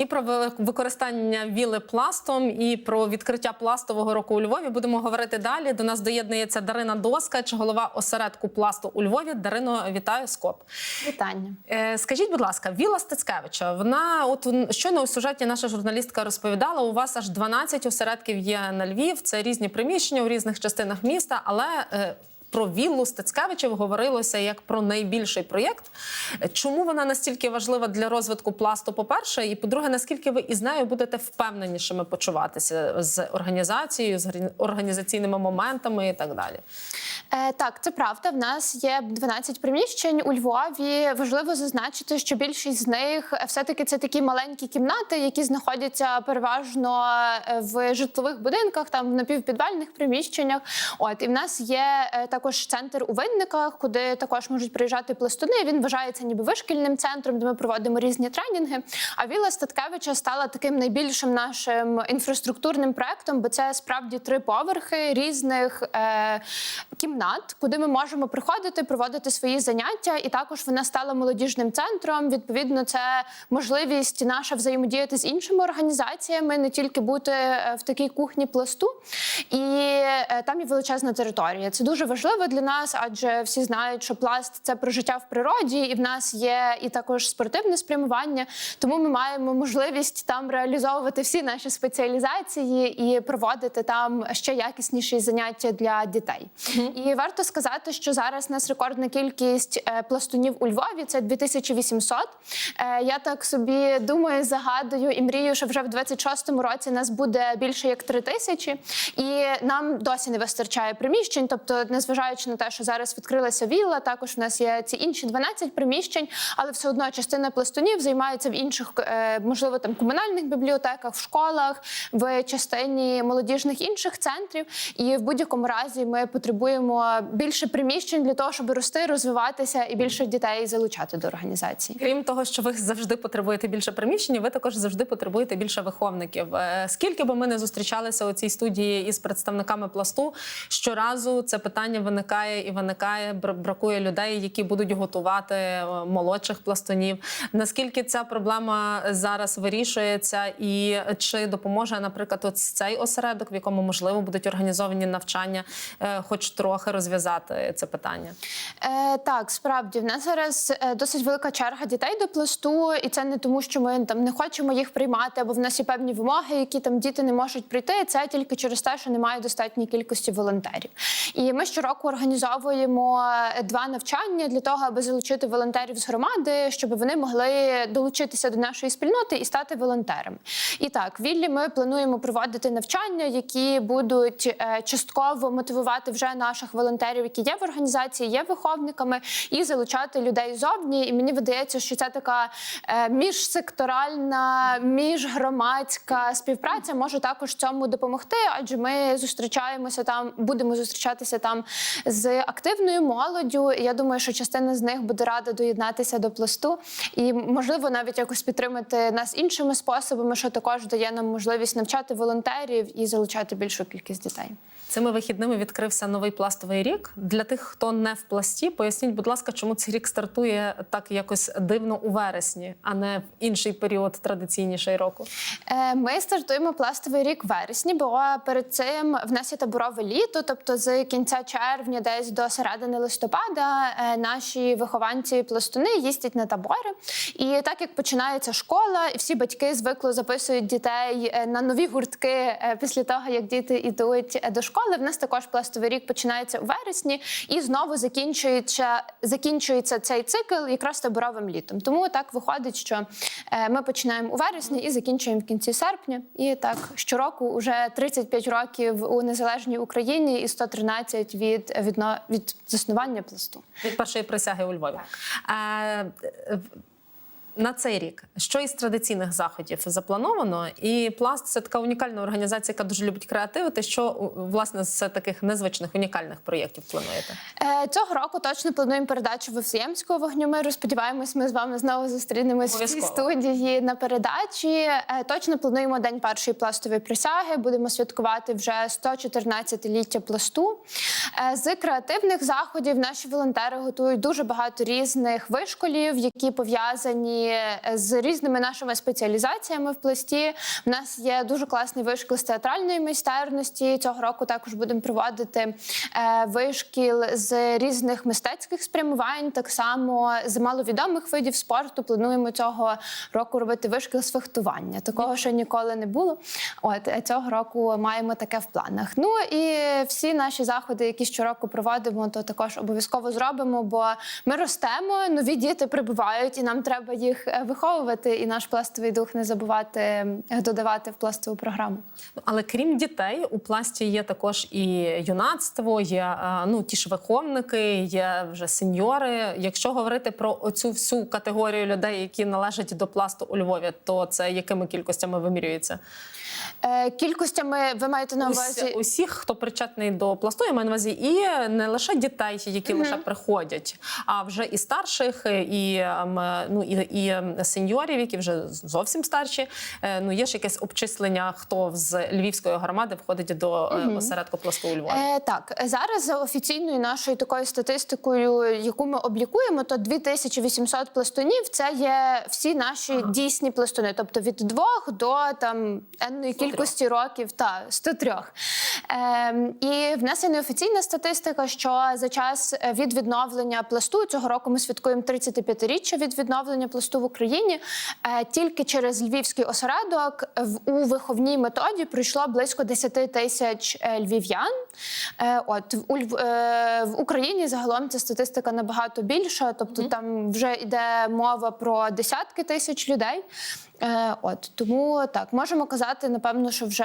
І про ви- використання віли пластом, і про відкриття пластового року у Львові будемо говорити далі. До нас доєднується Дарина Доскач, голова осередку пласту у Львові. Дарино, вітаю СКОП. Вітання. Е, Скажіть, будь ласка, Віла Стецкевича, вона от щойно у сюжеті наша журналістка розповідала. У вас аж 12 осередків є на Львів. Це різні приміщення у різних частинах міста, але. Про віллу Стецкевичів говорилося як про найбільший проєкт. Чому вона настільки важлива для розвитку пласту? По-перше, і по-друге, наскільки ви із нею будете впевненішими почуватися з організацією, з організаційними моментами і так далі? Е, так, це правда. В нас є 12 приміщень у Львові. Важливо зазначити, що більшість з них е, все-таки це такі маленькі кімнати, які знаходяться переважно е, в житлових будинках, там в напівпідвальних приміщеннях. От і в нас є е, також центр у винниках, куди також можуть приїжджати пластуни. Він вважається ніби вишкільним центром, де ми проводимо різні тренінги. А Віла Статкевича стала таким найбільшим нашим інфраструктурним проектом, бо це справді три поверхи різних е, кімнат, куди ми можемо приходити, проводити свої заняття. І також вона стала молодіжним центром. Відповідно, це можливість наша взаємодіяти з іншими організаціями, не тільки бути е, в такій кухні пласту. І е, там є величезна територія. Це дуже важливо для нас, адже всі знають, що пласт це про життя в природі, і в нас є і також спортивне спрямування. Тому ми маємо можливість там реалізовувати всі наші спеціалізації і проводити там ще якісніші заняття для дітей. І варто сказати, що зараз у нас рекордна кількість е, пластунів у Львові це 2800. Е, Я так собі думаю, загадую і мрію, що вже в 26-му році нас буде більше як 3 тисячі, і нам досі не вистачає приміщень. Тобто, незважаючи на те, що зараз відкрилася вілла, також у нас є ці інші 12 приміщень, але все одно частина пластунів займаються в інших, е, можливо, там комунальних бібліотеках, в школах, в частині молодіжних інших центрів. І в будь-якому разі ми потребуємо більше приміщень для того, щоб рости, розвиватися і більше дітей залучати до організації. Крім того, що ви завжди потребуєте більше приміщень, ви також завжди потребуєте більше виховників. Е, Скільки би ми не зустрічалися у цій студії із представниками пласту, щоразу це питання виникає і виникає. Бракує людей, які будуть готувати е, молодших пластунів. Наскільки ця проблема зараз вирішується, і чи допоможе, наприклад, от цей осередок, в якому можливо будуть організовані навчання, е, хоч трохи розв'язати це питання? Е, так, справді в нас зараз е, досить велика черга дітей до пласту, і це не тому, що ми там не хочемо їх приймати, або в нас є певні вимоги, які там діти не можуть прийти. Це тільки через те, що немає достатньої кількості волонтерів. І ми щороку організовуємо е, два навчання для того, аби залучити волонтерів з громади, щоб вони могли долучитися до нашої спільноти і стати волонтерами. І так, в Віллі ми плануємо проводити навчання, які будуть е, частково мотивувати вже наших волонтерів, які є в організації, є виховниками, і залучати людей зовні. І мені видається, що це така е, міжсекторальна, міжгромадська співпраця може також цьому допомогти, адже ми зустрічаємося там, будемо зустрічатися там з активною молоддю. Я думаю, що частина з них буде рада доєднатися до пласту, і можливо навіть якось підтримати нас іншими способами, що також дає нам можливість навчати волонтерів і залучати більшу кількість дітей. Цими вихідними відкрився новий пластовий рік. Для тих, хто не в пласті, поясніть, будь ласка, чому цей рік стартує так якось дивно у вересні, а не в інший період традиційніший року. Е, Ми стартуємо пластовий рік в вересні, бо перед цим в нас є таборове літо, тобто з кінця червня, десь до середини листопада, е, наші вихованці пластуни їздять на табори. І так як починається школа, і всі батьки звикло записують дітей е, на нові гуртки е, після того, як діти йдуть до школи. В нас також пластовий рік починається у вересні і знову закінчується, закінчується цей цикл якраз таборовим літом. Тому так виходить, що ми починаємо у вересні і закінчуємо в кінці серпня. І так щороку вже 35 років у незалежній Україні і 113 від, від, від заснування пласту. Від першої присяги у Львові. Так. в- на цей рік що із традиційних заходів заплановано, і пласт це така унікальна організація, яка дуже любить креативити. Що власне з таких незвичних унікальних проєктів плануєте? Е, Цього року точно плануємо передачу Вифлеємського вогню. Сподіваємось, ми з вами знову зустрінемось в цій студії на передачі. Е, Точно плануємо день першої пластової присяги. Будемо святкувати вже 114-ліття пласту. Е, З креативних заходів наші волонтери готують дуже багато різних вишколів, які пов'язані е, з різними нашими спеціалізаціями в пласті. У нас є дуже класний вишкіл з театральної майстерності. Цього року також будемо проводити е, вишкіл з різних мистецьких спрямувань. Так само з маловідомих видів спорту. Плануємо цього року робити вишкіл з фехтування. Такого ще ніколи не було. От е, цього року маємо таке в планах. Ну і всі наші заходи, які щороку проводимо, то також обов'язково зробимо, бо ми ростемо, нові діти прибувають, і нам треба їх е, виховувати. І наш пластовий дух не забувати додавати в пластову програму. Але крім дітей, у пласті є також і юнацтво, є е, ну ті ж виховники, є вже сеньори. Якщо говорити про оцю всю категорію людей, які належать до пласту у Львові, то це якими кількостями вимірюється? Е, кількостями ви маєте на увазі Усі, усіх, хто причетний до пласту, я маю на увазі, і не лише дітей, які лише приходять, а вже і старших, і ем, ну і, і ем, сеньорів, які вже зовсім старші. Е, Ну є ж якесь обчислення, хто з львівської громади входить до е, осередку пласту у Львові. Е, так, зараз за офіційною нашою такою статистикою, яку ми облікуємо, то 2800 пластунів це є всі наші дійсні пластуни, тобто від двох до там енної кількості років та 103. Е, і в нас є неофіційна статистика, що за час е, від відновлення пласту цього року ми святкуємо 35-річчя від відновлення пласту в Україні. Е, тільки через львівський осередок в у виховній методі пройшло близько 10 тисяч е, львів'ян. Е, От в, е, в Україні загалом ця статистика набагато більша, тобто там вже йде мова про десятки тисяч людей. Е, От тому так можемо казати, напевно, що вже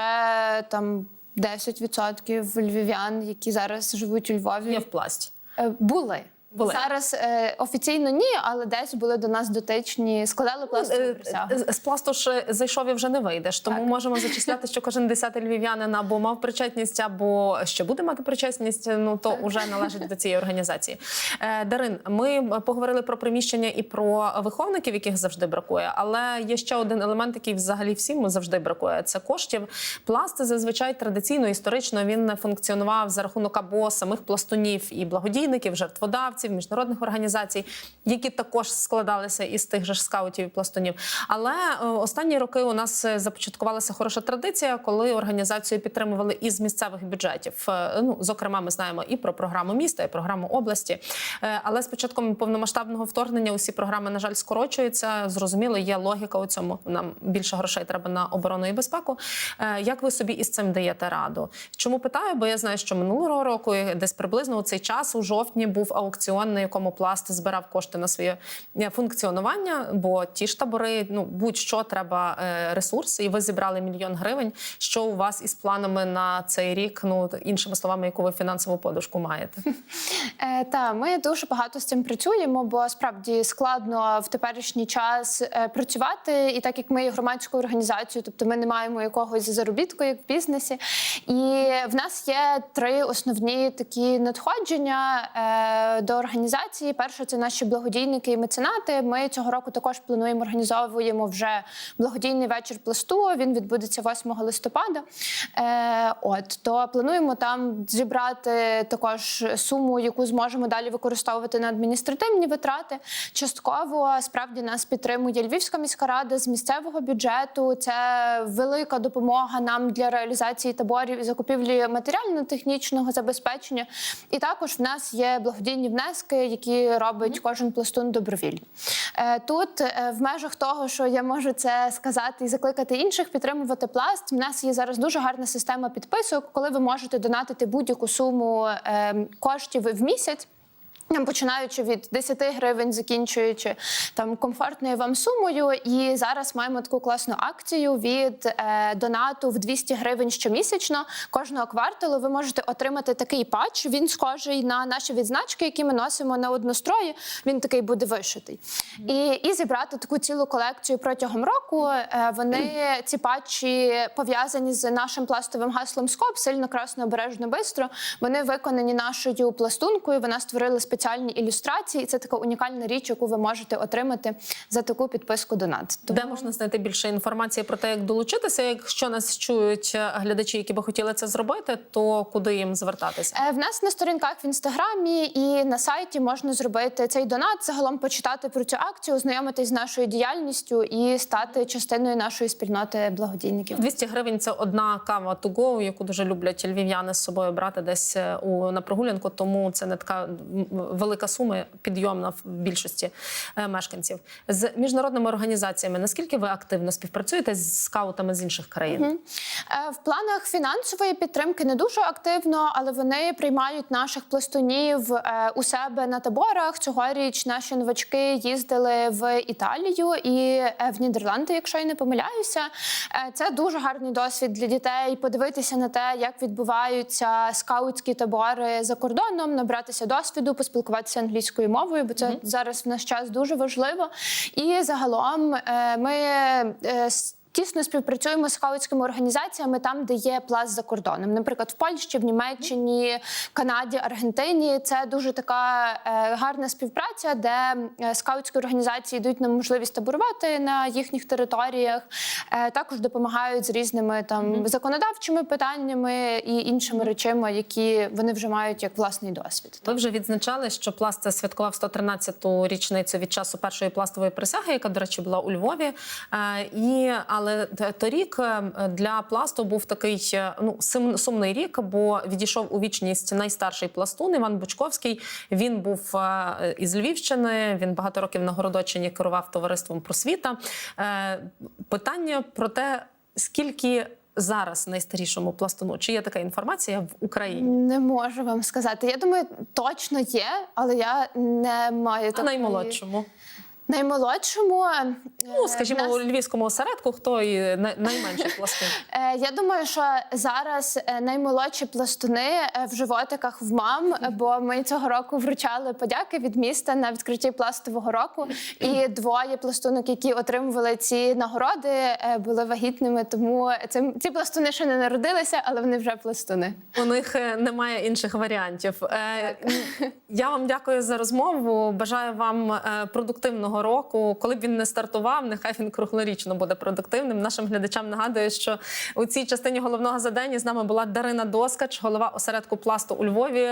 там 10% львів'ян, які зараз живуть у Львові, Є в пласті. е, були. Були. Зараз е, офіційно ні, але десь були до нас дотичні, складали пластову Е, присягу. е, З пласту ж зайшов і вже не вийдеш. Тому Так. можемо зачисляти, що кожен десятий львів'янин або мав причетність, або ще буде мати причетність. Ну то вже належить до цієї організації. Е, Дарин, ми поговорили про приміщення і про виховників, яких завжди бракує. Але є ще один елемент, який взагалі всім завжди бракує. Це коштів. Пласт зазвичай традиційно історично він функціонував за рахунок або самих пластунів і благодійників, жертводавців, міжнародних організацій, які також складалися із тих же ж скаутів і пластунів. Але е, останні роки у нас е, започаткувалася хороша традиція, коли організацію підтримували із місцевих бюджетів. Е, Ну, зокрема, ми знаємо і про програму міста, і програму області. Але з початком повномасштабного вторгнення усі програми, на жаль, скорочуються. Зрозуміло, є логіка у цьому. Нам більше грошей треба на оборону і безпеку. Як ви собі із цим даєте раду? Чому питаю? Бо я знаю, що минулого року, десь приблизно у цей час, у жовтні, був аукціон, на якому пласт збирав кошти на своє е, функціонування. Бо ті ж табори, ну будь-що треба е, ресурси, і ви зібрали мільйон гривень. Що у вас із планами на цей рік? Ну іншими словами, яку ви фінансову подушку маєте? Е, та ми дуже багато з цим працюємо, бо справді складно в теперішній час працювати. І так як ми є громадською організацією, тобто ми не маємо якогось заробітку, як в бізнесі. І в нас є три основні такі надходження е, організації. Перше, це наші благодійники і меценати. Ми цього року також плануємо організовуємо вже благодійний вечір пласту. Він відбудеться 8 листопада. Е, от то плануємо там зібрати також суму, яку зможемо далі використовувати на адміністративні витрати. Частково справді нас підтримує Львівська міська рада з місцевого бюджету. Це велика допомога нам для реалізації таборів і закупівлі матеріально-технічного забезпечення. І також в нас є благодійні внески, які робить кожен пластун добровільно. Е, Тут е, в межах того, що я можу це сказати і закликати інших підтримувати пласт. В нас є зараз дуже гарна система підписок, коли ви можете донатити будь-яку суму е, коштів в місяць. Починаючи від 10 гривень, закінчуючи там комфортною вам сумою, і зараз маємо таку класну акцію від е, донату в 200 гривень щомісячно. Кожного кварталу ви можете отримати такий патч. Він схожий на наші відзначки, які ми носимо на однострої. Він такий буде вишитий. І, і зібрати таку цілу колекцію протягом року. Е, вони ці патчі пов'язані з нашим пластовим гаслом СКОП сильно красно, обережно, бистро. Вони виконані нашою пластункою. Вона створила спеціальну спеціальні ілюстрації. І це така унікальна річ, яку ви можете отримати за таку підписку донат. Тому- Де можна знайти більше інформації про те, як долучитися? Якщо нас чують е, глядачі, які би хотіли це зробити, то куди їм звертатися? Е, В нас на сторінках в інстаграмі і на сайті можна зробити цей донат, загалом почитати про цю акцію, ознайомитись з нашою діяльністю і стати частиною нашої спільноти благодійників. 200 гривень це одна кава go, яку дуже люблять львів'яни з собою брати десь е, у на прогулянку. Тому це не така велика сума, підйомна в більшості е, мешканців. З міжнародними організаціями наскільки ви активно співпрацюєте з скаутами з інших країн? Е, В планах фінансової підтримки не дуже активно, але вони приймають наших пластунів е, у себе на таборах. Цьогоріч наші новачки їздили в Італію і в Нідерланди, якщо я не помиляюся. Це дуже гарний досвід для дітей. Подивитися на те, як відбуваються скаутські табори за кордоном, набратися досвіду, поспілкуватися англійською мовою, бо це зараз в наш час дуже важливо. І загалом е, ми е, Тісно співпрацюємо з скаутськими організаціями там, де є пласт за кордоном. Наприклад, в Польщі, в Німеччині, Канаді, Аргентині. Це дуже така е, гарна співпраця, де е, скаутські організації дають нам можливість таборувати на їхніх територіях. Е, також допомагають з різними там законодавчими питаннями і іншими речами, які вони вже мають як власний досвід. Ви вже відзначали, що пласт це святкував 113-ту річницю від часу першої пластової присяги, яка, до речі, була у Львові. Е, І але т- торік е, для пласту був такий е, ну сум- сумний рік, бо відійшов у вічність найстарший пластун Іван Бучковський. Він був е, із Львівщини. Він багато років на Городочині керував товариством просвіта. Питання про те, скільки. Зараз найстарішому пластуну чи є така інформація в Україні? Не можу вам сказати. Я думаю, точно є, але я не маю А наймолодшому? Наймолодшому, е, Ну, скажімо, нас- у львівському осередку, хто і най- найменший пластун? Е, Я думаю, що зараз е, наймолодші пластуни в животиках в мам, бо ми цього року вручали подяки від міста на відкритті пластового року. І двоє пластунок, які отримували ці нагороди, були вагітними. Тому це ці пластуни ще не народилися, але вони вже пластуни. У них немає інших варіантів. М, Я вам дякую за розмову. Бажаю вам е, продуктивного року. Коли б він не стартував, нехай він круглорічно буде продуктивним. Нашим глядачам нагадую, що у цій частині головного задання з нами була Дарина Доскач, голова осередку пласту у Львові.